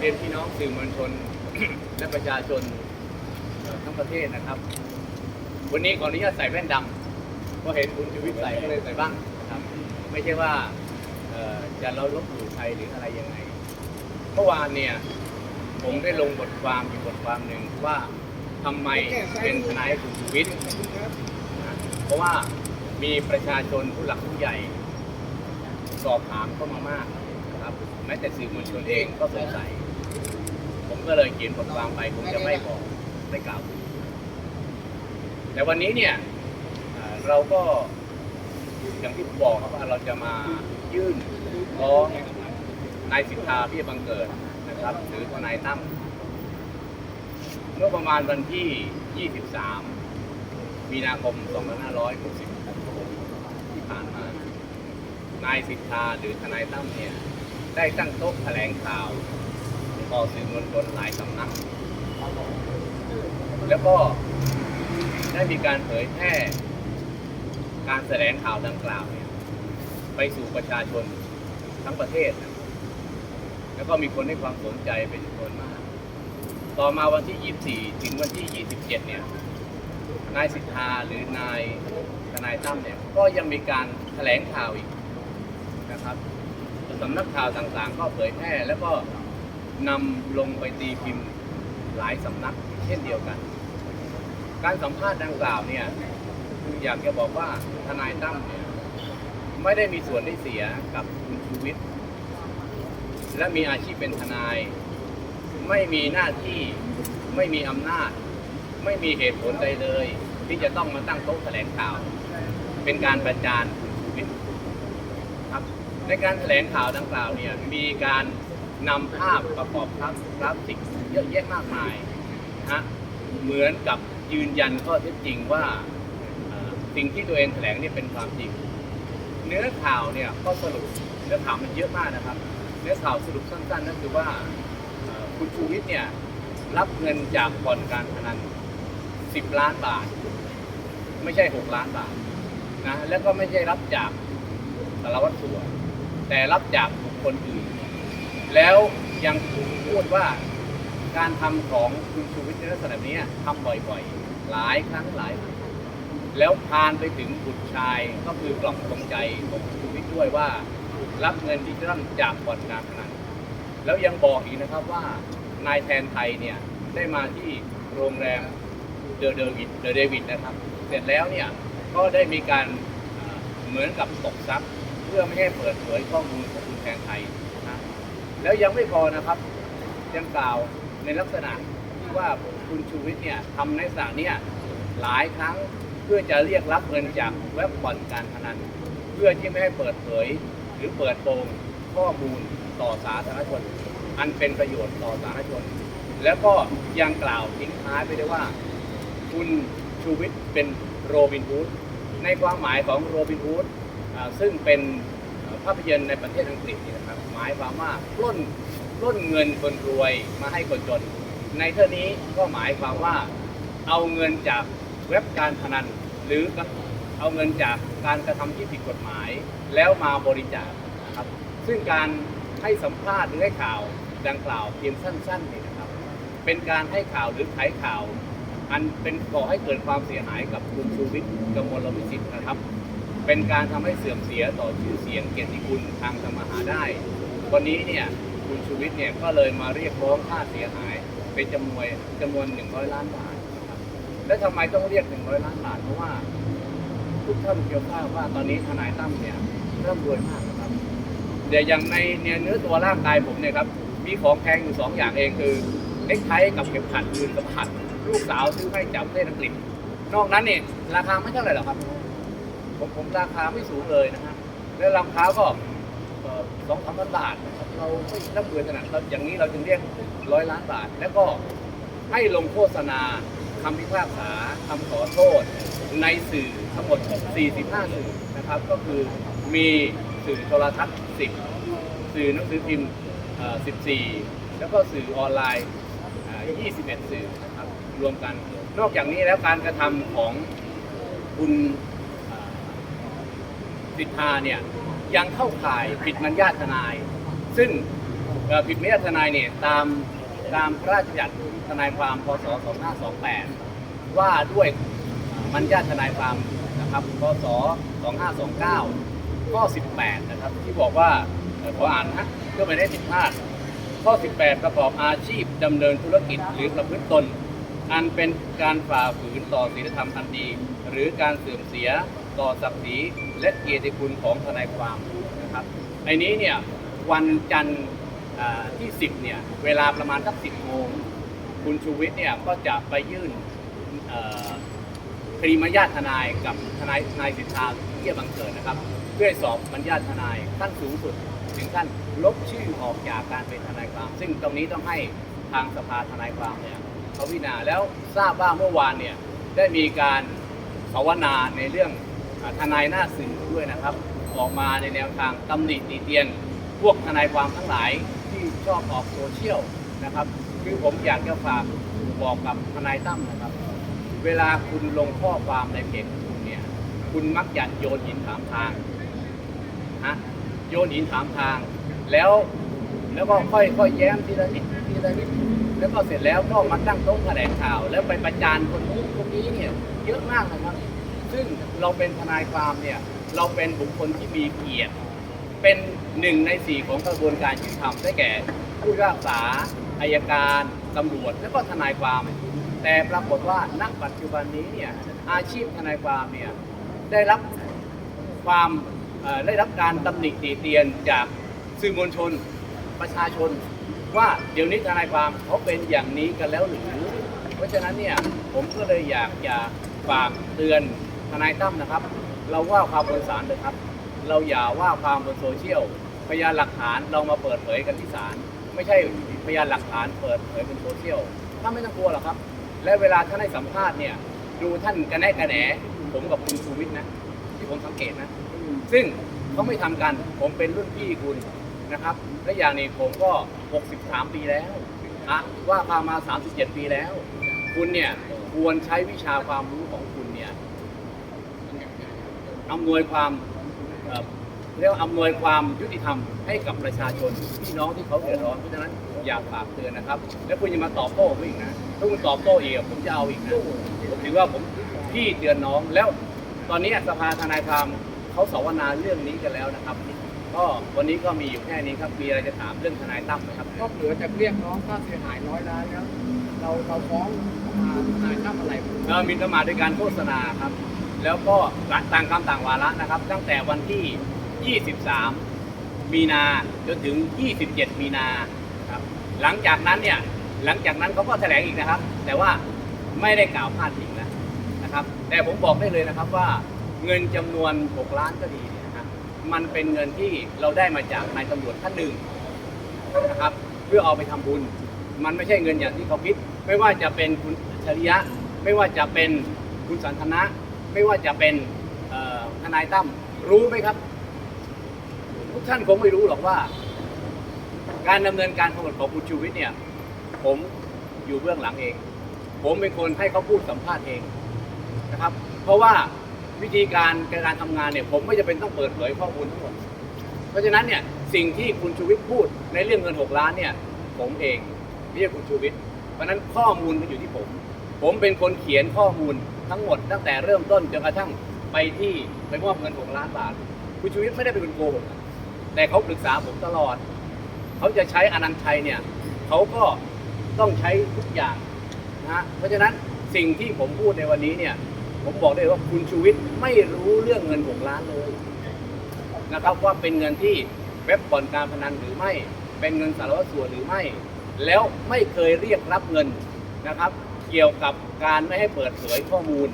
เรียนพี่น้องสื่อมวลชน และประชาชนทั้งประเทศนะครับ วันนี้ขออนุญาตใส่แว่นดำเพราะเห็นคุณชูวิทย์ใส่ก็เลยใส่บ้างนะครับ ไม่ใช่ว่าจะเราลบหลู่ใครหรืออะไรยังไงเมื่อวานเนี่ยผมได้ลงบทความอยู่บทความหนึ่งว่าทำไมเป็นทนายคุณชูวิทย์เพราะว่ามีประชาชนผู้หลักผู้ใหญ่ สอบถามเข้ามามากนะครับแม้แต่สื่อมวลชนเองก็สงสัย ก็เลยเขียนบทความไปผมจะไม่บอกไม่กล่าว แต่วันนี้เนี่ยเราก็อย่างที่ผมบอกครับว่าเราจะมายื่นร้องนายสิทธาพี่บังเกิดนะครับ หรือทนายตั้มเมื่อประมาณวันที่ 23 มีนาคม 2560ที่ผ่านมา นายสิทธาหรือทนายตั้มเนี่ย ได้ตั้งโต๊ะแถลงข่าว ต่อสื่อมวลชนหลายสำนัก แล้วก็ได้มีการเผยแพร่การแถลงข่าวดังกล่าวเนี่ยไปสู่ประชาชนทั้งประเทศนะแล้วก็มีคนให้ความสนใจเป็นจำนวนมาก ต่อมาวันที่ 24 ถึงวันที่ 27 เนี่ย นายสิทธาหรือนายทนายตั้มเนี่ย ก็ยังมีการแถลงข่าวอีกนะครับสำนักข่าวต่างๆ ก็เผยแพร่แล้วก็ นำลงไปตีพิมพ์หลายสำนักเช่นเดียวกัน การสัมภาษณ์ดังกล่าวเนี่ยออยากจะบอกว่าทนายตั้มเนี่ยไม่ได้มีส่วนได้เสียกับคุณชูวิทย์และมีอาชีพเป็นทนาย ไม่มีหน้าที่ไม่มีอำนาจ ไม่มีเหตุผลใดเลย ที่จะต้องมาตั้งโต๊ะแถลงข่าว เป็นการประจานคุณชูวิทย์ครับในการแถลงข่าวดังกล่าวเนี่ยมีการ นำภาพประกอบครับกราฟิกเยอะแยะมากมายนะฮะเหมือนกับยืนยันข้อเท็จจริงว่าสิ่งที่ตัวเองแถลงนี่เป็นความจริง เนื้อข่าวเนี่ยก็สรุปเนื้อข่าวมันเยอะมากนะครับ เนื้อข่าวสรุปสั้นๆนั่นคือว่าคุณชูวิทย์เนี่ยรับเงินจากบ่อนการพนัน 10 ล้านบาท ไม่ใช่ 6 ล้านบาทนะแล้วก็ไม่ใช่รับจากสารวัตรสัวแต่รับจากบุคคลอื่น แล้วยังพูดว่าการทำของคุณชูวิทย์ในลักษณะนี้ทำบ่อยๆ หลายครั้งหลายครั้งแล้วพานไปถึงบุตรชายก็คือกล่องดวงใจของคุณชูวิทย์ด้วยว่า รับเงินดิจิทัลจากบ่อนการพนันแล้วยังบอกอีกนะครับว่านายแทนไทยเนี่ยได้มาที่โรงแรมเดอเดวิดเดอเดวิดนะครับ เสร็จแล้วเนี่ยก็ได้มีการเหมือนกับตกทรัพย์ เพื่อไม่ให้เปิดเผยข้อมูลของคุณแทนไทย แล้วยังไม่พอนะครับยังกล่าวในลักษณะที่ว่าคุณชูวิทย์เนี่ยทำในลักษณะเนี่ยหลายครั้งเพื่อจะเรียกรับเงินจากเว็บบ่อนการพนัน เพื่อที่ไม่ให้เปิดเผย หรือเปิดโปงข้อมูลต่อสาธารณชน อันเป็นประโยชน์ต่อสาธารณชน แล้วก็ยังกล่าวทิ้งท้ายไปด้วยว่า คุณชูวิทย์เป็นโรบินฮูดในความหมายของโรบินฮูดซึ่งเป็นภาพยนตร์ในประเทศอังกฤษนี่ หมายความว่าปล้นปล้นเงินคนรวยมาให้คนจน ในเท่านี้ก็หมายความว่าเอาเงินจากเว็บการพนัน หรือเอาเงินจากการกระทำที่ผิดกฎหมาย แล้วมาบริจาคนะครับซึ่งการให้สัมภาษณ์หรือให้ข่าวดังกล่าวเพียงสั้นๆนี่นะครับ เป็นการให้ข่าวหรือขายข่าว อันเป็นก่อให้เกิดความเสียหายกับคุณชูวิทย์กมลวิสิทธิ์นะครับ เป็นการทำให้เสื่อมเสียต่อชื่อเสียงเกียรติคุณทางธรรมหาได้ วันนี้เนี่ยคุณชูวิทย์เนี่ยก็เลยมาเรียกร้องค่าเสียหายเป็นจำนวนจำนวน 100 ล้านบาทนะครับและทำไมต้องเรียก 100 ล้านบาทเพราะว่าทุกท่านเกี่ยวทราบว่าตอนนี้ทนายตั้มเนี่ยร่ำรวยมากนะครับเดี๋ยวอย่างในเนื้อตัวร่างกายผมเนี่ยครับมีของแพงอยู่สองอย่างเองคือเน็กไทกับเข็มขัดมือสัมผัสลูกสาวซื้อให้จากประเทศอังกฤษนอกนั้นเนี่ยราคาไม่เท่าไหร่หรอกครับ ผมผมราคาไม่สูงเลยนะฮะแล้วรองเท้าก็ สองสามพันบาทนะครับเราไม่ร่ำรวยขนาดเราอย่างนี้เราจึงเรียกร้อยล้านบาท แล้วก็ให้ลงโฆษณาคำพิพากษาคำขอโทษ ในสื่อทั้งหมด 45 สื่อนะครับ ก็คือมีสื่อโทรทัศน์ 10 สื่อหนังสือพิมพ์ 14 แล้วก็สื่อออนไลน์21 สื่อนะครับรวมกัน นอกจากนี้แล้วการกระทำของคุณสิทธาเนี่ย ยังเข้าข่ายผิดมัญญาทนาย ซึ่งผิดม่ได้ทนายเนี่ยตามตามพระราชบัญญัติทนายความพศ 2528 ว่าด้วยมัญญาทนายความนะครับพศ 2529 ข้อ 18 นะครับ ที่บอกว่าขออ่านนะฮะเพื่อไม่ได้ผิดพลาดข้อ 18 ประกอบอาชีพดำเนินธุรกิจหรือประพฤติตน อันเป็นการฝ่าฝืนต่อศีลธรรมอันดี หรือการเสื่อมเสีย ต่อศักดิ์ศรีและเกียรติคุณของทนายความนะครับในนี้เนี่ยวันจันทร์ที่ 10เนี่ยเวลาประมาณสัก 10โมงคุณชูวิทย์เนี่ยก็จะไปยื่นคดีมัญญาตทนายกับทนายทนายสิทธาเยี่ยบังเกิดนะครับ เพื่อสอบมัญญาตทนายขั้นสูงสุด ถึงขั้นลบชื่อออกจากการเป็นทนายความ ซึ่งตรงนี้ต้องให้ทางสภาทนายความเนี่ยเขาพิจารณาแล้วทราบว่าเมื่อวานเนี่ยได้มีการสวนาในเรื่อง ทนายหน้าสื่อด้วยนะครับ ออกมาในแนวทางตำหนิตีเตียน พวกทนายความทั้งหลายที่ชอบออกโซเชียลนะครับ คือผมอยากจะฝากบอกกับทนายตั้มนะครับ เวลาคุณลงข้อความในเพจคุณเนี่ย คุณมักจะโยนหินถามทางฮะโยนหินถามทาง แล้วแล้วก็ค่อยค่อยแย้มทีละนิดทีละนิดแล้วก็เสร็จแล้วก็มาตั้งโต๊ะแถลงข่าว แล้วไปประจานคนนู้นคนนี้เนี่ยเยอะมากนะครับ ซึ่ง เราเป็นทนายความเนี่ยเราเป็นบุคคลที่มีเกียรติ เป็นหนึ่งในสี่ของกระบวนการยุติธรรมได้แก่ ผู้พิพากษาอายการตำรวจและก็ทนายความ แต่ปรากฏว่าณปัจจุบันนี้เนี่ยอาชีพทนายความเนี่ยได้รับความได้รับการตำหนิตีเตียนจากสื่อมวลชนประชาชน ว่าเดี๋ยวนี้ทนายความเขาเป็นอย่างนี้กันแล้วหรือ เพราะฉะนั้นเนี่ยผมก็เลยอยากจะฝากเตือน ทนายตั้มนะครับ เราว่าความบนศาลเลยครับ เราอย่าว่าความบนโซเชียลพยานหลักฐานเรามาเปิดเผยกันที่ศาลไม่ใช่พยานหลักฐานเปิดเผยบนโซเชียลถ้าไม่ต้องกลัวหรอกครับ และเวลาท่านให้สัมภาษณ์เนี่ยดูท่านกระแนะกระแหนผมกับคุณชูวิทย์นะ ที่ผมสังเกตนะ ซึ่งเขาไม่ทำกันผมเป็นรุ่นพี่คุณนะครับ และอย่างนี้ผมก็ 63 ปีแล้วอะว่าความา 37 ปีแล้ว คุณเนี่ยควรใช้วิชาความรู้ของคุณ อำนวยความเอ่อเรียกว่าอำนวยความยุติธรรมให้กับประชาชนพี่น้องที่เขาเดือดร้อนเพราะฉะนั้นอยากฝากเตือนนะครับ แล้วคุณจะมาตอบโต้ผมอีกนะถ้าคุณตอบโต้อีกผมจะเอาอีกนะผมถือว่าผมพี่เตือนน้องแล้วตอนนี้สภาทนายความเขาสวนาเรื่องนี้กันแล้วนะครับ ก็วันนี้ก็มีอยู่แค่นี้ครับมีอะไรจะถามเรื่องทนายตั้มไหมครับนอกเหนือจากเรียกร้องค่าเสียหายร้อยล้านแล้วเราเราฟ้องมาทนายตั้มอะไรเอ่อหมินประมาทโดยการโฆษณาครับ แล้วก็ต่างกรรมต่างวาระนะครับ ตั้งแต่วันที่ 23 มีนาจนถึง 27 มีนาครับหลังจากนั้นเนี่ยหลังจากนั้นเขาก็แถลงอีกนะครับ แต่ว่าไม่ได้กล่าวพาดพิงนะนะครับ แต่ผมบอกได้เลยนะครับว่าเงินจำนวน 6 ล้านก็ดีเนี่ยนะครับมันเป็นเงินที่เราได้มาจากนายตำรวจท่านหนึ่งนะครับ เพื่อเอาไปทำบุญ มันไม่ใช่เงินอย่างที่เขาคิด ไม่ว่าจะเป็นคุณอัจฉริยะ ไม่ว่าจะเป็นคุณสันทนะ ไม่ว่าจะเป็นทนายตั้มรู้ไหมครับ ทุกท่านคงไม่รู้หรอกว่า การดำเนินการทั้งหมดของคุณชูวิทย์เนี่ย ผมอยู่เบื้องหลังเอง ผมเป็นคนให้เขาพูดสัมภาษณ์เองนะครับ เพราะว่าวิธีการการทำงานเนี่ย ผมไม่จะเป็นต้องเปิดเผยข้อมูลทั้งหมด เพราะฉะนั้นเนี่ยสิ่งที่คุณชูวิทย์พูดในเรื่องเงิน 6 ล้านเนี่ย ผมเองไม่ใช่คุณชูวิทย์เพราะฉะนั้นข้อมูลมันอยู่ที่ผม ผมเป็นคนเขียนข้อมูล ทั้งหมดตั้งแต่เริ่มต้นจนกระทั่งไปที่ไปมอบเงิน6ล้านบาทคุณชูวิทย์ไม่ได้เป็นคนโกหกแต่เขาปรึกษาผมตลอด เขาจะใช้อนันชัยเนี่ยเขาก็ต้องใช้ทุกอย่างนะเพราะฉะนั้นสิ่งที่ผมพูดในวันนี้เนี่ย ผมบอกได้เลยว่าคุณชูวิทย์ไม่รู้เรื่องเงิน6ล้านเลยนะครับว่าเป็นเงินที่เว็บบ่อนการพนันหรือไม่ เป็นเงินสารวัตรสัวนหรือไม่ แล้วไม่เคยเรียกรับเงินนะครับ เกี่ยวกับการไม่ให้เปิดเผยข้อมูล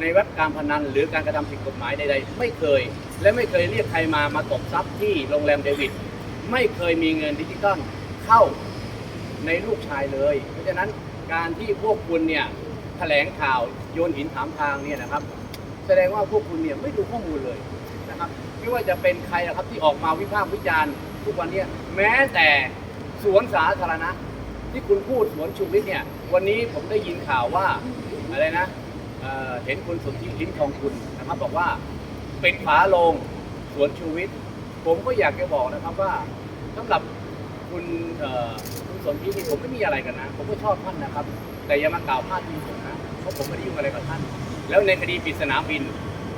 ในเว็บการพนัน หรือการกระทำผิดกฎหมายใดๆ ไม่เคย และไม่เคยเรียกใครมามาตบทรัพย์ที่โรงแรมเดวิดไม่เคยมีเงินดิจิตอลเข้าในลูกชายเลย เพราะฉะนั้นการที่พวกคุณเนี่ยแถลงข่าวโยนหินถามทางเนี่ยนะครับ แสดงว่าพวกคุณเนี่ยไม่ดูข้อมูลเลยนะครับไม่ว่าจะเป็นใครนะครับที่ออกมาวิพากษ์วิจารณ์ทุกวันเนี้แม้แต่สวนสาธารณะ ที่คุณพูดสวนชุมวิทย์เนี่ย วันนี้ผมได้ยินข่าวว่าอะไรนะเอ่อเห็นคุณสนธิลิ้มทองคุณนะครับ บอกว่าเปิดฝาโลงสวนชูวิทย์ผมก็อยากจะบอกนะครับว่าสำหรับคุณเอ่อคุณสนธินี่ผมไม่มีอะไรกันนะ ผมก็ชอบท่านนะครับ แต่อย่ามากล่าวพาดพิงผมนะเพราะผมไม่ได้ยุ่งอะไรกับท่าน แล้วในคดีปริศนาบิน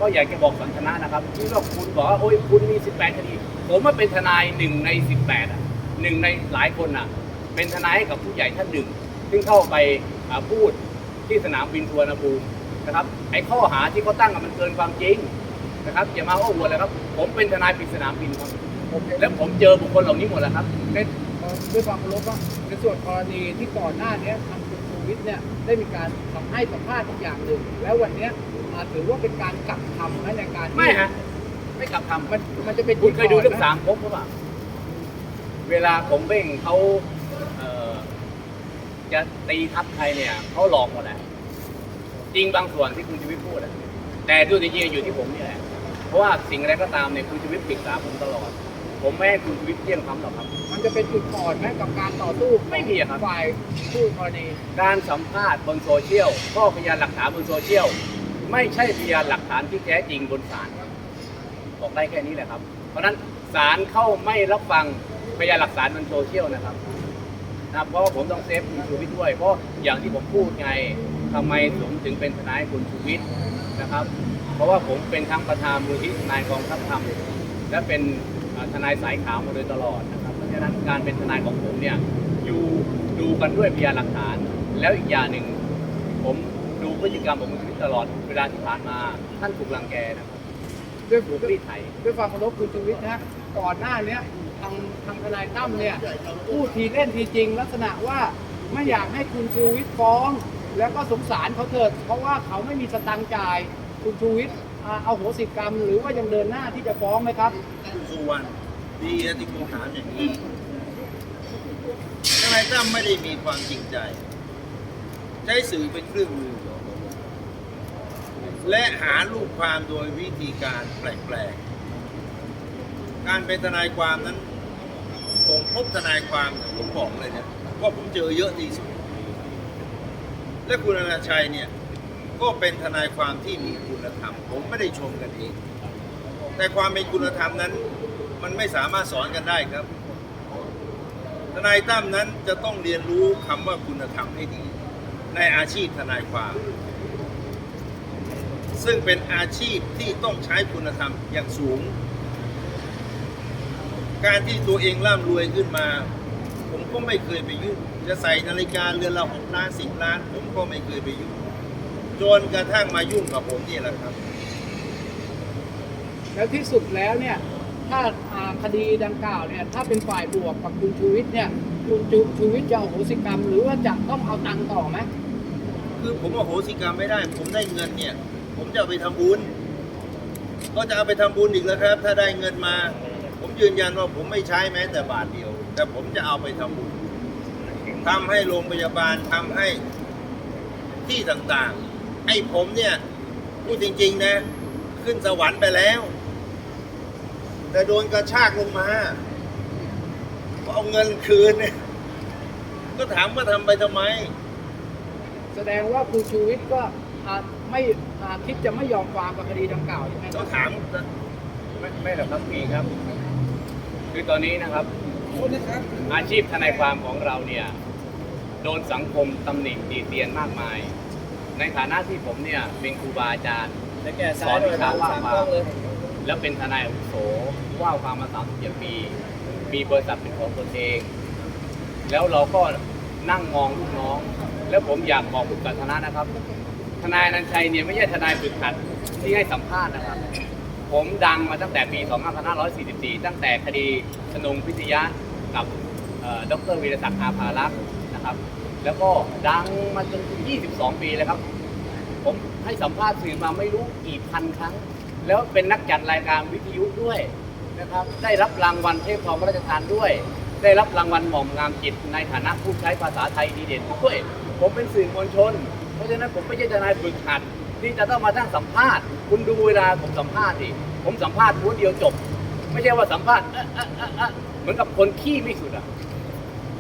ก็อยากจะบอกสันทนานะครับ ที่ว่าคุณบอกว่าโอ้ยคุณมี 18 คดี ผมว่าเป็นทนายหนึ่งใน 18อะหนึ่งในหลายคนอะ เป็นทนายให้กับผู้ใหญ่ท่านหนึ่ง ซึ่งเข้าไปอ่าพูดที่สนามบินสุวรรณภูมินะครับไอ้ข้อหาที่เขาตั้งอะมันเกินความจริงนะครับอย่ามาโอ้อวดเลยครับ ผมเป็นทนายปริศนาบินครับผมเห็นแล้วผมเจอบุคคลเหล่านี้หมดแล้วครับในเอ่อด้วยความเคารพว่าในส่วนกรณีที่ก่อนหน้าเนี้ยทางคุณชูวิทย์เนี่ยได้มีการทำให้สัมภาษณ์อีกอย่างหนึ่งแล้ววันเนี้ยอ่าถือว่าเป็นการกลับคำนะในการที่ไม่ฮะไม่กลับคำมันมันจะเป็นคุณเคยดูเรื่องจุสามภพหรือเปล่าเวลาผมเบ้งเขาเอ่อ จะตีทับใครเนี่ยเขาหลอกหมดแหละจริงบางส่วนที่คุณชีวิตพูดอะแต่ดูจริงๆอยู่ที่ผมนี่แหละเพราะว่าสิ่งอะไรก็ตามเนี่ยคุณชีวิตปรึกษาผมตลอด ผมไม่ให้คุณชีวิตเที่ยงคำหรอกครับ มันจะเป็นจุดอ่อนไหมกับการต่อสู้ไม่มีอะครับ ฝ่ายผู้กรณีการสัมภาษณ์บนโซเชียลข้อพยานหลักฐานบนโซเชียลไม่ใช่พยานหลักฐานที่แท้จริงบนศาลบอกได้แค่นี้แหละครับ เพราะฉะนั้นศาลเข้าไม่รับฟังพยานหลักฐานบนโซเชียลนะครับ นะเพราะว่าผมต้องเซฟคุณชูวิทย์ด้วย เพราะอย่างที่ผมพูดไงทำไมผมถึงเป็นทนายคุณชูวิทย์นะครับ เพราะว่าผมเป็นทั้งประธานมูลที่ทนายกองทัพธรรมและเป็นทนายสายขาวมาโดยตลอดนะครับ เพราะฉะนั้นการเป็นทนายของผมเนี่ยอยู่ดูกันด้วยพยานหลักฐาน แล้วอีกอย่างหนึ่งผมดูพฤติกรรมของคุณชูวิทย์ตลอดเวลาที่ผ่านมาท่านถูกรังแกนะครับด้วยถูกรีดไถด้วยความเคารพคุณชูวิทย์นะก่อนหน้านี้างทางทนายตั้มเนี่ยพูดทีเล่นทีจริง ลักษณะว่าไม่อยากให้คุณชูวิทย์ฟ้อง แล้วก็สงสารเขาเถิดเพราะว่าเขาไม่มีสตังค์จ่ายคุณชูวิทย์เอาโหสิกรรม หรือว่ายังเดินหน้าที่จะฟ้องไหมครับคุณสุวรรณดีนะที่คุณถามอย่างนี้ทนายตั้มไม่ได้มีความจริงใจ ใช้สื่อเป็นเครื่องมือและหาลูกความโดยวิธีการแปลกๆ การเป็นทนายความนั้น พบทนายความผมบอกเลยนะว่าผมเจอเยอะที่สุด และคุณอนาชัยเนี่ย ก็เป็นทนายความที่มีคุณธรรม ผมไม่ได้ชมกันเอง แต่ความเป็นคุณธรรมนั้น มันไม่สามารถสอนกันได้ครับ ทนายตั้มนั้นจะต้องเรียนรู้คำว่าคุณธรรมให้ดี ในอาชีพทนายความ ซึ่งเป็นอาชีพที่ต้องใช้คุณธรรมอย่างสูง การที่ตัวเองร่ำรวยขึ้นมา ผมก็ไม่เคยไปยุ่งจะใส่นาฬิกาเรือนละหกล้านสิบล้าน ผมก็ไม่เคยไปยุ่งจนกระทั่งมายุ่งกับผมนี่แหละครับ แล้วที่สุดแล้วเนี่ยถ้าอ่าคดีดังกล่าวเนี่ยถ้าเป็นฝ่ายบวกกับคุณชูวิทย์เนี่ยคุณชูชูวิทย์จะเอาโหสิกรรม หรือว่าจะต้องเอาตังค์ต่อไหมคือผมว่าโหสิกรรมไม่ได้ ผมได้เงินเนี่ย ผมจะเอาไปทำบุญ ก็จะเอาไปทำบุญอีกแล้วครับ ถ้าได้เงินมา ผมยืนยันว่าผมไม่ใช้แม้แต่บาทเดียว แต่ผมจะเอาไปทำบุญทำให้โรงพยาบาลทำให้ที่ต่างๆ ไอ้ผมเนี่ยพูดจริง ๆ นะ ขึ้นสวรรค์ไปแล้ว แต่โดนกระชากลงมาก็เอาเงินคืนเนี่ยก็ถามว่าทำไปทำไม แสดงว่าคุณชูวิทย์ก็อ่าไม่อ่าคิดจะไม่ยอมความกับคดีดังกล่าวใช่ไหมคก็รับถามไม่ไม่หรอกครับมีครับ คือตอนนี้นะครับ อาชีพทนายความของเราเนี่ยโดนสังคมตำหนิตีเตียนมากมาย ในฐานะที่ผมเนี่ยเป็นครูบาอาจารย์สอนวิชาว่าความแล้วเป็นทนายอาวุโสว่าความมา37ปี มีบริษัทเป็นของตนเอง แล้วเราก็นั่งมองลูกน้อง แล้วผมอยากบอกคุณกัทนะนะครับ ทนายอนันต์ชัยเนี่ยไม่ใช่ทนายฝึกหัดที่ให้สัมภาษณ์นะครับ ผมดังมาตั้งแต่ปี 2544 ตั้งแต่คดีสนงพิทยะกับเอ่อดรวีรศักดิ์อาภารักษ์นะครับ แล้วก็ดังมาจนถึง 22 ปีแล้วครับ ผมให้สัมภาษณ์สื่อมาไม่รู้กี่พันครั้ง แล้วเป็นนักจัดรายการวิทยุด้วยนะครับ ได้รับรางวัลเทพทองพระราชทานด้วย ได้รับรางวัลหม่อมงามจิตในฐานะผู้ใช้ภาษาไทยดีเด่นด้วย ผมเป็นสื่อมวลชน เพราะฉะนั้นผมไม่ใช่ทนายฝึกหัด ที่จะต้องมาทั้งสัมภาษณ์ คุณดูเวลาผมสัมภาษณ์ดิผมสัมภาษณ์พูดเดียวจบ ไม่ใช่ว่าสัมภาษณ์เหมือนกับคนขี้ไม่สุดอะ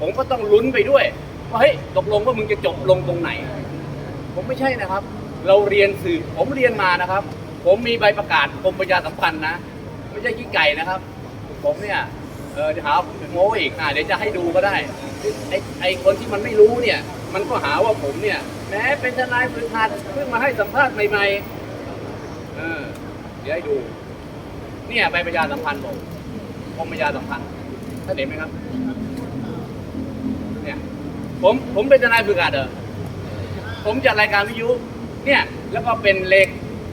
ผมก็ต้องลุ้นไปด้วยว่าเฮ้ยตกลงว่ามึงจะจบลงตรงไหน ผมไม่ใช่นะครับ เราเรียนสื่อผมเรียนมานะครับ ผมมีใบประกาศกรมประชาสัมพันธ์นะไม่ใช่ขี้ไก่นะครับ ผมเนี่ยเออจะหาผมโม้อีกอะเดี๋ยวจะให้ดูก็ได้ไอ้ไอ้คนที่มันไม่รู้เนี่ย มันก็หาว่าผมเนี่ย แม้เป็นทนายฝึกหัดเพิ่งมาให้สัมภาษณ์ใหม่ๆเออเดี๋ยวให้ดู เนี่ยใบประชาสัมพันธ์ผมกรมประชาสัมพันธ์ท่านเห็นไหมครับ เนี่ย ผมผมเป็นทนายฝึกหัดเหรอผมจัดรายการวิทยุ เนี่ย แล้วก็เป็นเลข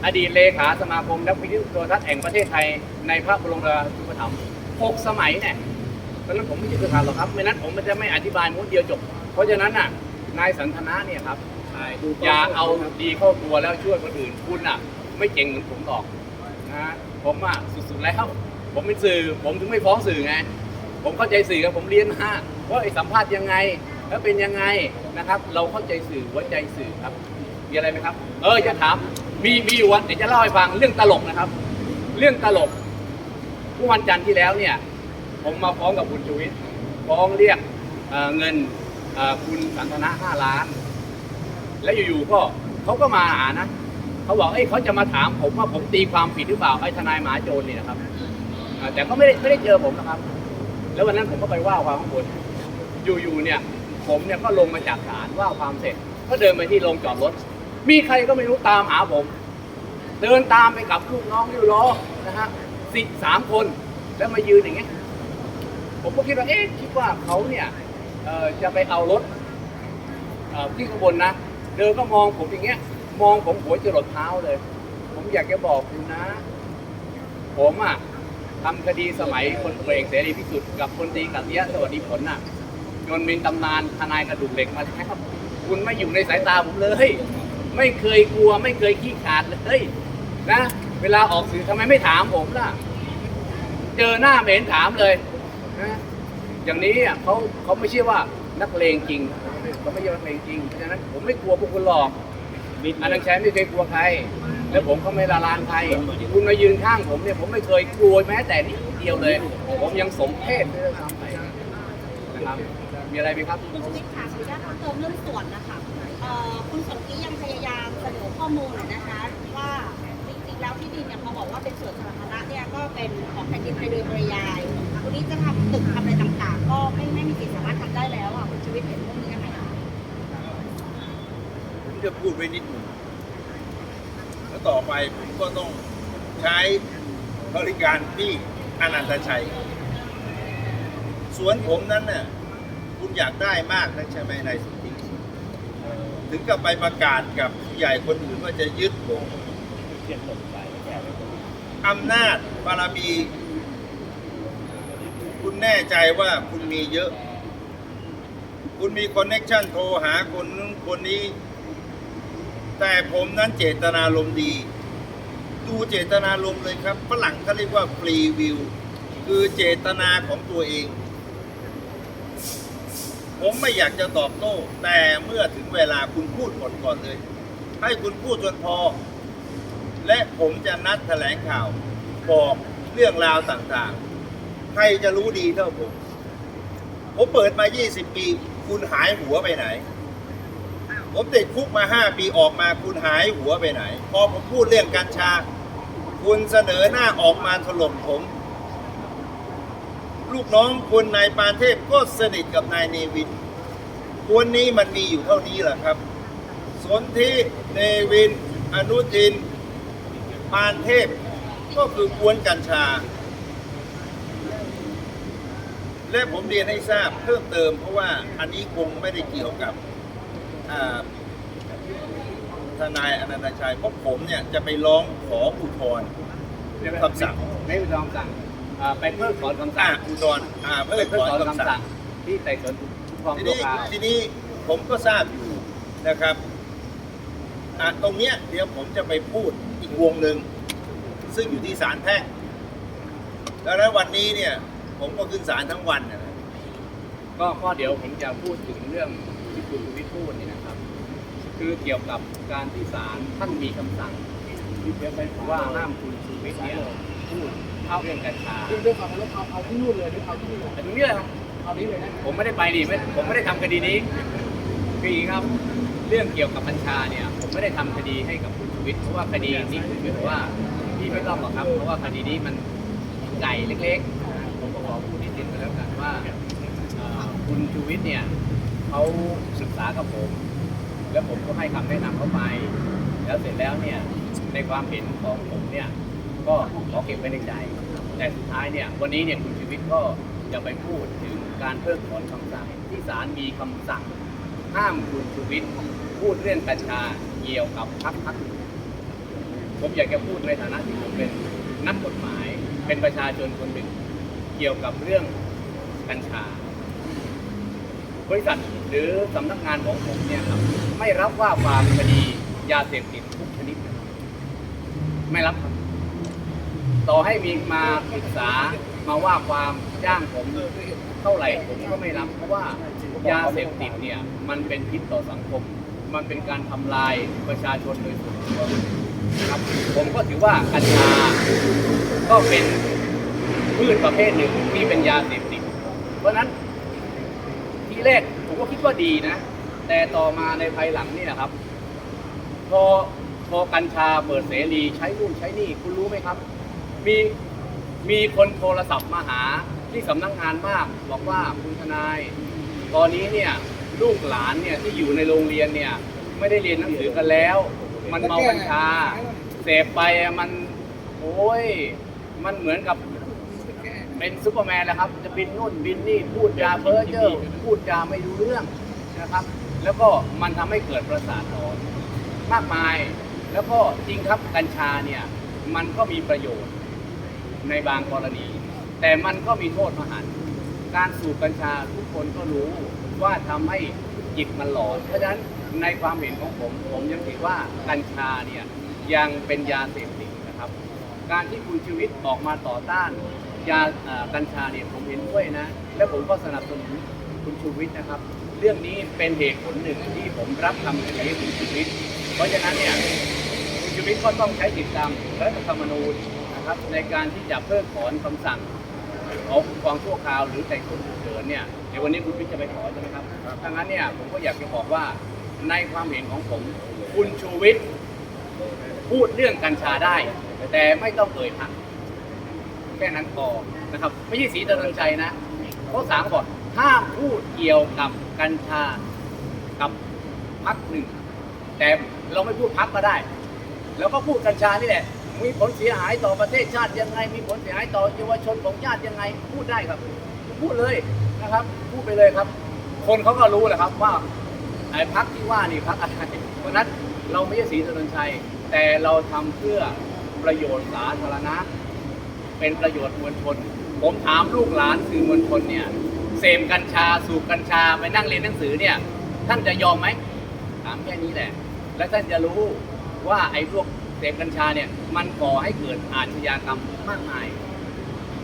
อดีตเลขาสมาคมนักวิทยุโทรทัศน์แห่งประเทศไทยในพระบรมราชูปถัมภ์หกสมัยเนี่ยตอนนั้นผมไม่ใช่ฝึกหัดหรอกครับ ไม่นั้นผมมันจะไม่อธิบายมุดเดียวจบ เพราะฉะนั้นน่ะ นายสันทนาเนี่ยครับอย่าเอาดีเข้าตัวแล้วช่วยคนอื่นคุณอะ ไม่เก่งเหมือนผมหรอกนะผมอะสุดๆแล้วผมเป็นสื่อ ผมถึงไม่ฟ้องสื่อไง ผมเข้าใจสื่อครับผมเรียนมาว่าไอ้สัมภาษณ์ยังไงแล้วเป็นยังไงนะครับ เราเข้าใจสื่อหัวใจสื่อครับมีอะไรไหมครับ เออจะถามมีมีอยู่วันเดี๋ยวจะเล่าให้ฟังเรื่องตลกนะครับ เรื่องตลกเมื่อวันจันทร์ที่แล้วเนี่ย ผมมาฟ้องกับคุณชูวิทย์ฟ้องเรียกเอ่อเงินเอ่อ คุณสันทนะห้าล้าน แล้วอยู่ๆก็เขาก็มาหานะเขาบอกเอ้ยเขาจะมาถามผมว่าผมตีความผิดหรือเปล่าไอ้ทนายหมาโจรนี่นะครับแต่เขาไม่ได้ไม่ได้เจอผมนะครับ แล้ววันนั้นผมก็ไปว่าความข้างบนอยู่ๆเนี่ย ผมเนี่ยก็ลงมาจากศาลว่าความเสร็จ ก็เดินไปที่โรงจอดรถ มีใครก็ไม่รู้ตามหาผม เดินตามไปกับลูกน้องริ้วล้อนะฮะสิสามคนแล้วมายืนอย่างเงี้ยผมก็คิดว่าเอ๊ะคิดว่าเขาเนี่ย เอ่อจะไปเอารถเอ่อที่ข้างบนนะ เดินก็มองผมอย่างเงี้ย มองผมหัวจรดเท้าเลย ผมอยากจะบอกคุณนะ ผมอะทำคดีสมัยคนตำรวจเอกเสรีพิสุทธิ์กับคนตรีกัตยะสวัสดิผลน่ะจนมีตำนานทนายกระดูกเหล็กมาแล้วคุณไม่อยู่ในสายตาผมเลย ไม่เคยกลัวไม่เคยขี้ขาดเลยนะ เวลาออกสื่อทำไมไม่ถามผมล่ะ เจอหน้าไม่เห็นถามเลยนะ อย่างนี้อะเขาเขาไม่ใช่ว่านักเลงจริงเขาไม่ใช่นักเลงจริงเพราะฉะนั้นผมไม่กลัวพวกคุณหรอกอันนั้นแชมป์ไม่เคยกลัวใคร แล้วผมก็ไม่ละลานใครคุณมายืนข้างผมเนี่ยผมไม่เคยกลัวแม้แต่นิดเดียวเลย ผมยังสมเพศด้วยซ้ำไปนะครับมีอะไรไหมครับคุณชูวิทย์ค่ะขออนุญาตเพิ่มเติมเรื่องส่วนนะคะเอ่อคุณสนธิยังพยายามเสนอข้อมูลนะคะว่าจริงๆแล้วที่ดินเนี่ยพอบอกว่าเป็นส่วนสาธารณะเนี่ยก็เป็นของแผ่นดินไปโดยปริยายวั นนี้จะทำตึกทำอะไรต่างๆ ก็ไม่ไม่มีสิทธิ์สามารถทำได้แล้วอะคุณชูวิทย์เห็นเรื่องนี้ยังไงคะผมจะพูดไว้นิดหนึ่งแล้วต่อไปผมก็ต้องใช้บริการที่อนันตชัย สวนผมนั้นน่ะคุณอยากได้มากนะใช่ไหมนายสุทธิถึงกับไปประกาศกับผู้ใหญ่คนอื่นว่าจะยึดผมอำนาจบารมี คุณแน่ใจว่าคุณมีเยอะ คุณมีคอนเน็กชันโทรหาคนนู้นคนนี้ แต่ผมนั้นเจตนาลมดี ดูเจตนาลมเลยครับฝรั่งเขาเรียกว่าฟรีวิวคือเจตนาของตัวเอง ผมไม่อยากจะตอบโต้ แต่เมื่อถึงเวลาคุณพูดหมดก่อนเลย ให้คุณพูดจนพอ และผมจะนัดแถลงข่าว บอกเรื่องราวต่างๆ ใครจะรู้ดีเท่าผม ผมเปิดมา 20 ปี คุณหายหัวไปไหน ผมติดคุกมา 5 ปีออกมาคุณหายหัวไปไหน พอผมพูดเรื่องกัญชา คุณเสนอหน้าออกมาถล่มผม ลูกน้องคุณนายปานเทพก็สนิทกับนายเนวินคนนี้มันมีอยู่เท่านี้แหละครับ สนธิเนวิน อนุทิน ปานเทพ ก็คือกวนกัญชา และผมเรียนให้ทราบเพิ่มเติม เพราะว่าอันนี้คงไม่ได้เกี่ยวกับอ่าทนายอนันตชัยเพราะผมเนี่ยจะไปร้องขออุทธรณ์คำสั่งไม่เป็นคำสั่งอ่าไปเพิกถอนคำอ่าสั่งอุทธรณ์อ่าไปเพิ่งเพิกถอนถอนคำคำสั่สั่งงที่ไต่สวนคุ้มครองทีชั่วนี้คราวทีนี้ผมก็ทราบอยู่นะครับอะตรงเนี้ยเดี๋ยวผมจะไปพูดอีกวงหนึ่งซึ่งอยู่ที่ศาลแพ่งแล้วแล้ววันนี้เนี่ย ผมก็ขึ้นศาลทั้งวันนะก็ข้อเดี๋ยวผมจะพูดถึงเรื่องที่คุณชูวิทย์พูดนี่นะครับ คือเกี่ยวกับการที่ศาลท่านมีคำสั่งว่าห้ามคุณชูวิทย์เนี่ยพูดเข้าเรื่องกัญชาด้วยความเคารพเอาเอาที่นู่นเลยด้วยเอาที่นู่นเลยแต่ตรงนี้เลยครับเอานี้เลยนะผมไม่ได้ไปดิไม่ผมไม่ได้ทำคดีนี้คืออย่างนี้ครับ เรื่องเกี่ยวกับกัญชาเนี่ย ผมไม่ได้ทำคดีให้กับคุณชูวิทย์เพราะว่าคดีนี้คือแบบว่าพี่ไม่ต้องหรอกครับ เพราะว่าคดีนี้มันไก่เล็กๆผมก็บ อกอพูดนิดนึงก็แล้วกันว่าเอ่อคุณชูวิทย์เนี่ยเขาศึกษากับผม แล้วผมก็ให้คำแนะนำเขาไป แล้วเสร็จแล้วเนี่ยในความเห็นของผมเนี่ยก็ขอเก็บไว้ในใจ แต่สุดท้ายเนี่ยวันนี้เนี่ยคุณชูวิทย์ก็จะไปพูดถึงการเพิกถอนคำสั่งที่ศาลมีคำสั่ง ห้ามคุณชูวิทย์พูดเรื่องกัญชาเกี่ยวกับพรรคพรรคหนึ่งผมอยากจะพูดในฐานะที่ผมเป็นนักกฎหมาย เป็นประชาชนคนหนึ่ง เกี่ยวกับเรื่องกัญชา บริษัทหรือสำนักงานของผมเนี่ยครับ ไม่รับว่าความคดียาเสพติดทุกชนิดนะครับไม่รับครับ ต่อให้มีมาปรึกษามาว่าความจ้างผมเท่าไหร่ผมก็ไม่รับ เพราะว่ายาเสพติดเนี่ย มันเป็นพิษต่อสังคม มันเป็นการทำลายประชาชนโดยส่วนรวมครับผมก็ถือว่ากัญชาก็เป็น พืชประเภทหนึ่งที่เป็นยาเสพติด เพราะนั้นทีแรกผมก็คิดว่าดีนะ แต่ต่อมาในภายหลังนี่นะครับ พอพอกัญชาเปิดเสรีใช้นู่นใช้นี่คุณรู้ไหมครับ มีมีคนโทรศัพท์มาหาที่สำนักงานมากบอกว่าคุณทนาย ตอนนี้เนี่ยลูกหลานเนี่ยที่อยู่ในโรงเรียนเนี่ย ไม่ได้เรียนหนังสือกันแล้ว มันเมากัญชาเสพไปมันโอ้ยมันเหมือนกับ เป็นซูเปอร์แมนแหละครับ จะบินนู่นบินนี่พูดจาเพ้อเจ้อพูดจาไม่รู้เรื่องนะครับ แล้วก็มันทำให้เกิดประสาทหลอนมากมาย แล้วก็จริงครับกัญชาเนี่ยมันก็มีประโยชน์ในบางกรณี แต่มันก็มีโทษมหันต์การสูบกัญชาทุกคนก็รู้ว่าทำให้จิตมันหลอน เพราะฉะนั้นในความเห็นของผมผมยังถือว่ากัญชาเนี่ยยังเป็นยาเสพติดนะครับ การที่คุณชีวิตออกมาต่อต้าน ยากัญชาเนี่ยผมเห็นด้วยนะ และผมก็สนับสนุนคุณชูวิทย์นะครับ เรื่องนี้เป็นเหตุผลหนึ่งที่ผมรับคำเสนอคุณชูวิทย์เพราะฉะนั้นเนี่ยคุณชูวิทย์ก็ต้องใช้สิทธิตามรัฐธรรมนูญนะครับในการที่จะเพิกถอนคำสั่งของคุ้มครองชั่วคราวหรือแต่คนฉุกเฉินเนี่ยเดี๋ยววันนี้คุณวิทย์จะไปขอใช่ไหมครับถ้างั้นเนี่ยผมก็อยากจะบอกว่าในความเห็นของผมคุณชูวิทย์พูดเรื่องกัญชาได้ แต่ไม่ต้องเอ่ยพรรค แค่นั้นพอนะครับ ไม่ใช่สีเจริญชัยนะเขาสามก่อนห้ามพูดเกี่ยวกับกัญชากับพักหนึ่ง แต่เราไม่พูดพักก็ได้ แล้วก็พูดกัญชานี่แหละ มีผลเสียหายต่อประเทศชาติยังไง มีผลเสียหายต่อเยาวชนของชาติยังไง พูดได้ครับ พูดเลยนะครับ พูดไปเลยครับ คนเขาก็รู้แหละครับว่าไอ้พักที่ว่านี่พักอะไรเพราะนั้นเราไม่ใช่สีเจริญชัยแต่เราทำเพื่อประโยชน์สาธารณะ เป็นประโยชน์มวลชน ผมถามลูกหลานสื่อมวลชนเนี่ยเสพกัญชาสูบกัญชาไปนั่งเรียนหนังสือเนี่ย ท่านจะยอมไหมถามแค่นี้แหละ แล้วท่านจะรู้ว่าไอ้พวกเสพกัญชาเนี่ย มันก่อให้เกิดอาชญากรรมมากมาย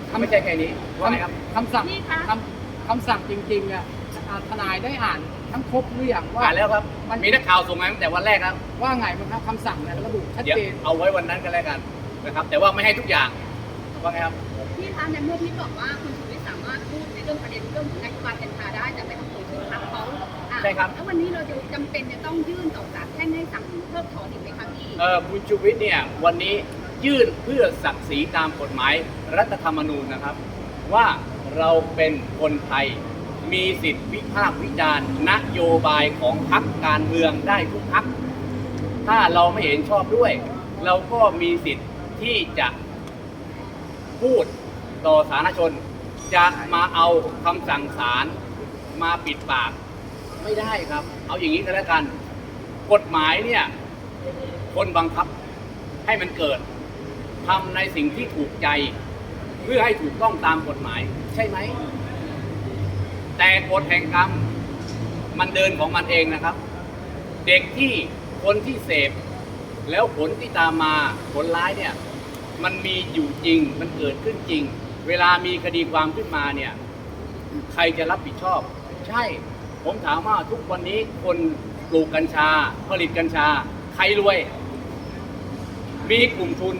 ถ้าไม่ใช่แค่นี้ว่าไงครับ คำสั่งนี่คะคำคำสั่งจริงๆเนี่ยอ่าทนายได้อ่านทั้งครบหรือยังว่าอ่านแล้วครับมันมีนักข่าวส่งมาตั้งแต่วันแรกแล้วว่าไงมันครับคำสั่งเนี่ยระบุชัดเดี๋ยวเจนเอาไว้วันนั้นก็แล้วกันนะครับ แต่ว่าไม่ให้ทุกอย่าง ว่าไงครับพี่คะในเมื่อพี่บอกว่าคุณชูวิทย์สามารถพูดในเรื่องประเด็นเรื่องของนโยบายกัญชาได้แต่ไม่ต้องเอ่ยชื่อพรรคเขาอะใช่ครับ แล้ววันนี้เราจะจำเป็นจะต้องยื่นต่อศาลแพ่งให้สั่งเพิกถอนอีกไหมคะพี่เออคุณชูวิทย์เนี่ยวันนี้ยื่นเพื่อศักดิ์ศรีตามกฎหมายรัฐธรรมนูญนะครับ ว่าเราเป็นคนไทยมีสิทธิวิพากษ์วิจารณ์ นโยบายของพรรคการเมืองได้ทุกพรรคถ้าเราไม่เห็นชอบด้วย เราก็มีสิทธิ์ที่จะ พูดต่อสาธารณชน จะมาเอาคำสั่งศาลมาปิดปาก ไม่ได้ครับ เอาอย่างนี้ก็แล้วกัน กฎหมายเนี่ยคนบังคับให้มันเกิดทำในสิ่งที่ถูกใจ เพื่อให้ถูกต้องตามกฎหมาย ใช่ไหม แต่กฎแห่งกรรมมันเดินของมันเองนะครับ เด็กที่คนที่เสพ แล้วผลที่ตามมาผลร้ายเนี่ย มันมีอยู่จริง มันเกิดขึ้นจริง เวลามีคดีความขึ้นมาเนี่ย ใครจะรับผิดชอบ ใช่ ผมถามว่าทุกวันนี้คนปลูกกัญชา ผลิตกัญชา ใครรวย มีกลุ่มทุน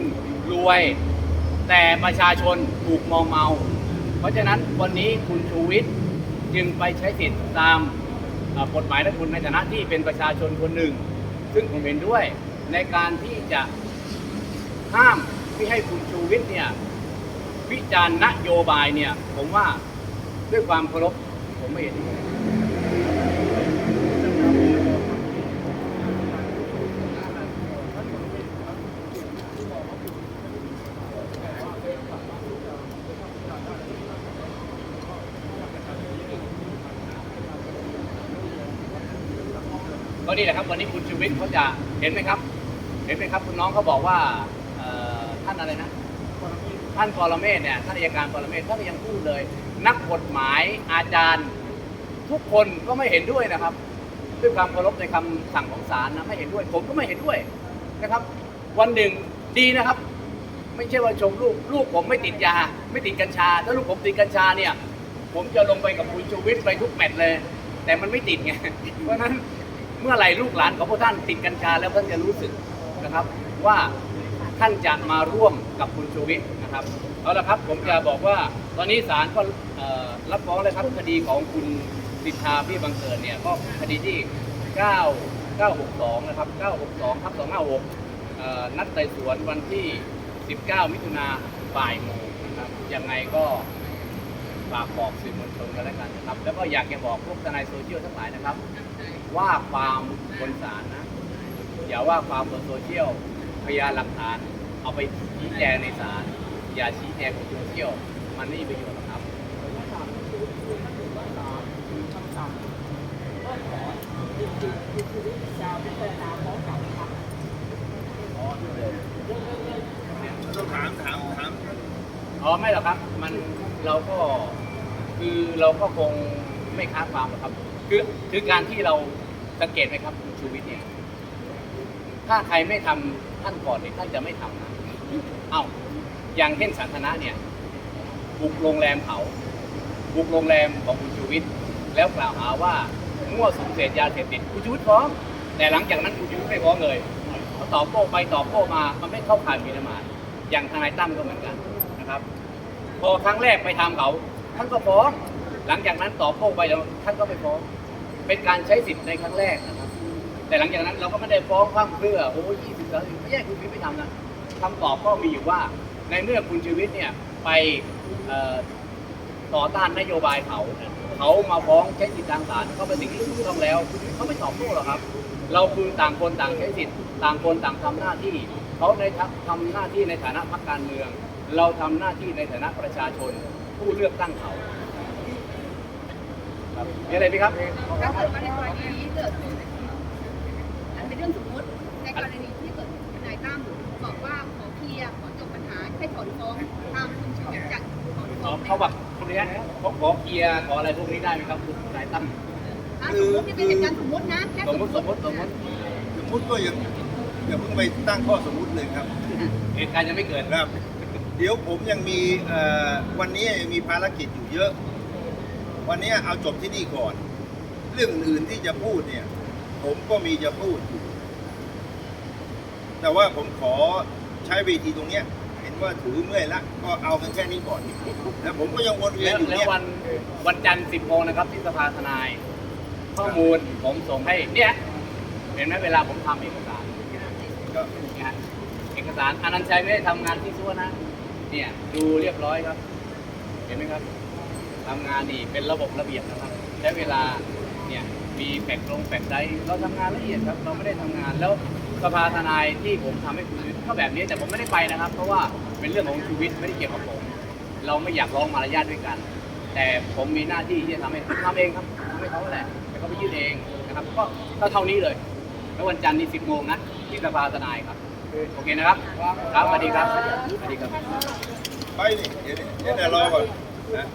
รวย แต่ประชาชนถูกมองเมา เพราะฉะนั้นวันนี้คุณชูวิทย์จึงไปใช้สิทธิ์ตามกฎหมายและคุณในฐานะที่เป็นประชาชนคนหนึ่ง ซึ่งผมเห็นด้วยในการที่จะห้าม ที่ให้คุณชูวิทย์เนี่ยวิจารณ์นโยบายเนี่ย ผมว่าด้วยความเคารพผมไม่เห็นก็นี่แหละครับวันนี้คุณชูวิทย์เขาจะเห็นไหมครับ เห็นไหมครับ คุณน้องเขาบอกว่า อ่อท่านอะไรนะท่านปรเมศเนี่ยท่านอัยการปรเมศท่านยังพูดเลย นักกฎหมายอาจารย์ ทุกคนก็ไม่เห็นด้วยนะครับ ด้วยความเคารพในคำสั่งของศาลนะไม่เห็นด้วย ผมก็ไม่เห็นด้วยนะครับ วันหนึ่งดีนะครับ ไม่ใช่ว่าชมลูกลูกผมไม่ติดยา ไม่ติดกัญชา ถ้าลูกผมติดกัญชาเนี่ยผมจะลงไปกับคุณชูวิทย์ไปทุกแมตช์เลย แต่มันไม่ติดไงเพราะฉะนั้นเมื่อไหร่ลูกหลานของพวกท่านติดกัญชาแล้วท่านจะรู้สึกนะครับ ว่า ท่านจะมาร่วมกับคุณชูวิทย์นะครับเอาละครับผมจะบอกว่าตอนนี้ศาลก็รับฟ้องเลยครับคดีของคุณสิทธาพี่บังเกิดเนี่ยก็คดีที่ 9 962 นะครับ 962ทับ256 นัดไต่สวนวันที่ 19 มิถุนาบ่ายโมงนะครับยังไงก็ฝากบอกสื่อมวลชนกันแล้วกันนะครับ แล้วก็อยากจะบอกพวกทนายโซเชียลทั้งหลายนะครับ ว่าความบนศาลนะ อย่าว่าความบนโซเชียล พยานหลักฐาน เอาไปชี้แจงในศาลอย่าชี้แจงบนโซเชียลมันไม่มีประโยชน์หรอกครับ ต้องถามถามถามอ๋อไม่หรอกครับ มันเราก็คือเราก็คงไม่ค้านความหรอกครับ คือคือการที่เราสังเกตไหมครับคุณชูวิทย์เนี่ย ถ้าใครไม่ทำ ท่านก่อนเนี่ยท่านจะไม่ทำนะเอ้าอย่างเช่นสันทนะเนี่ยบุกโรงแรมเขาบุกโรงแรมของคุณชูวิทย์แล้วกล่าวหาว่ามั่วสุมเสพยาเสพติดคุณชูวิทย์ฟ้องแต่หลังจากนั้นคุณชูวิทย์ไม่ฟ้องเลยเขาตอบโต้ไปตอบโต้มามันไม่เข้าข่ายมีประมาอย่างทนายตั้มก็เหมือนกันนะครับ พอครั้งแรกไปทำเขาท่านก็ฟ้องหลังจากนั้นตอบโต้ไปแล้วท่านก็ไม่ฟ้องเป็นการใช้สิทธิ์ในครั้งแรกนะครับ แต่หลังจากนั้นเราก็ไม่ได้ฟ้องข้ามเพื่อโอ้ย ยี่สิบสาไม่ใช่คุณชูวิทย์ไม่ทำนะคำตอบก็มีอยู่ว่า ในเมื่อคุณชูวิทย์เนี่ยไปต่อต้านนโยบายเขา เขามาฟ้องใช้สิทธิทางศาลเขาเป็นสิ่งที่ถูกต้องแล้วเขาไม่ตอบโต้หรอกครับ เราคือต่างคนต่างใช้สิทธิ์ต่างคนต่างทำหน้าที่ เขาในทำหน้าที่ในฐานะพรรคการเมือง เราทำหน้าที่ในฐานะประชาชน ผู้เลือกตั้งเขาครับมีอะไรไหมครับถ้าเกิดว่าในกรณีนี้เกิดขึ้นอันเป็นเรื่องสมมติในกรณีที่ ตั้มบอกว่าขอเคลียร์ขอจบปัญหาให้ถอนฟ้องตามคุณชูวิทย์จะถอนฟ้เขาองไหมเขาแบบพวกนี้เขาขอเคลียร์ขออะไรพวกนี้ได้ไหมครับคุณนายตั้มอะสมมตินี่เป็นเหตุการณ์สมมตินะแค่สสมมมมติติสมมติสมมติสมมติก็ยังอย่าเพิ่งไปตั้งข้อสมมุติเลยครับเหตุการณ์ยังไม่เกิดครับ เดี๋ยวผมยังมีเอ่อวันนี้ยังมีภารกิจอยู่เยอะ วันนี้เอาจบที่นี่ก่อน เรื่องอื่นที่จะพูดเนี่ย ผมก็มีจะพูดอยู่ แต่ว่าผมขอใช้เวทีตรงเนี้ยเห็นว่าถือเมื่อยละก็เอากันแค่นี้ก่อนแล้วผมก็ยังวนเวียแล้นวอยู่แล้วเนี่ยวันวันจันทร์10โมงนะครับที่สภาทนาย ข้อมูลผมส่งให้เนี่ยเห็นไหมเวลาผมทำเอกสารก็เนี่ยฮะเอกสารอนันต์ชัยไม่ได้ทำงานที่ซัวนะ เนี่ยดูเรียบร้อยครับ เห็นไหมครับทำงานนี่เป็นระบบระเบียบนะครับใช้เวลาเนี่ยมีแฟกลงแฟกไดเราทำงานละเอียดครับ เราไม่ได้ทำงานแล้ว สภาทนายที่ผมทำให้คุณชุวิตก็แบบนี้แต่ผมไม่ได้ไปนะครับ เพราะว่าเป็นเรื่องของชีวิตไม่ได้เกี่ยวกับผม เราไม่อยากร้องมารยาทด้วยกัน แต่ผมมีหน้าที่ที่จะทำให้ทำเองครับทำให้เขาแหละแต่เขาไปยื่นเองนะครับก็ก็เท่านี้เลยแล้ววันจันทร์นี่10โมงนะที่สภาทนายครับโอเคนะครับครับสวัสดีครับสวัสดีครับไปดิเดี๋ยวเดี๋ยวเดี๋ยวรอก่อนนะ